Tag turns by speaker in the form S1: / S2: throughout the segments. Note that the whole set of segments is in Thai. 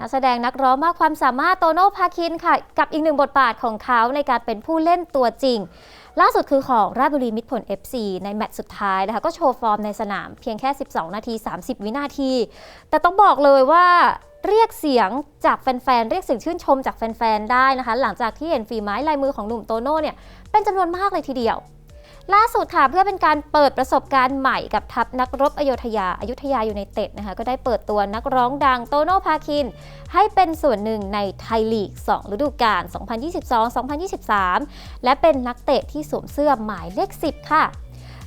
S1: นักแสดงนักร้องมากความสามารถโตโน่พาคินค่ะ กับอีกหนึ่งบทบาทของเขาในการเป็นผู้เล่นตัวจริง ล่าสุดคือของราชบุรีมิตรผล FC ในแมตช์สุดท้ายนะคะก็โชว์ฟอร์มในสนามเพียงแค่ 12 นาที 30 วินาที แต่ต้องบอกเลยว่าเรียกเสียงจากแฟนๆ เรียกเสียงชื่นชมจากแฟนๆ ได้นะคะ หลังจากที่เห็นฝีไม้ลายมือของหนุ่มโตโน่เนี่ยเป็นจำนวนมากเลยทีเดียว ล่าสุดค่ะเพื่อเป็นการเปิดประสบการณ์ใหม่กับทัพนักรบอโยธยาอายุทยาอยูไนเต็ดนะคะก็ได้เปิดตัวนักร้องดังโตโน่พาคิน ให้เป็นส่วนหนึ่งในไทยลีก 2 ฤดูกาล 2022-2023 และเป็นนักเตะที่สวมเสื้อหมายเลข 10 ค่ะ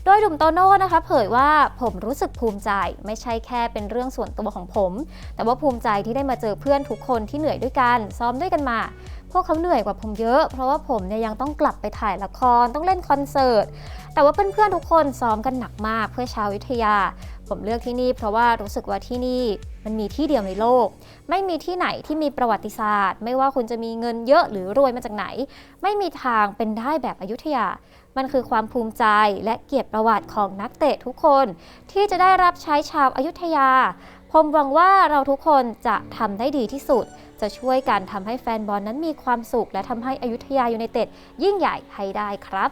S1: โดยหนุ่มโตโน่นะคะเผยว่าผมรู้สึกภูมิใจไม่ใช่แค่เป็นเรื่องส่วนตัวของผม แต่ว่าภูมิใจที่ได้มาเจอเพื่อนทุกคนที่เหนื่อยด้วยกัน ซ้อมด้วยกันมา พวกเขาเหนื่อยกว่าผมเยอะ เพราะว่าผมเนี่ยยังต้องกลับไปถ่ายละครต้องเล่นคอนเสิร์ตแต่ว่าเพื่อนๆทุกคนซ้อมกันหนักมากเพื่อชาววิทยา ผมเลือกที่นี่ เพราะว่ารู้สึกว่าที่นี่มันมีที่เดียวในโลก ไม่มีที่ไหนที่มีประวัติศาสตร์ ไม่ว่าคุณจะมีเงินเยอะหรือรวยมาจากไหน ไม่มีทางเป็นได้แบบอยุธยา มันคือความภูมิใจและเกียรติประวัติของนักเตะทุกคน ที่จะได้รับใช้ชาวอายุทยา ผมหวังว่าเราทุกคนจะทำได้ดีที่สุด จะช่วยกันทำให้แฟนบอลนั้นมีความสุข และทำให้อายุธยายูไนเต็ดยิ่งใหญ่ให้ได้ครับ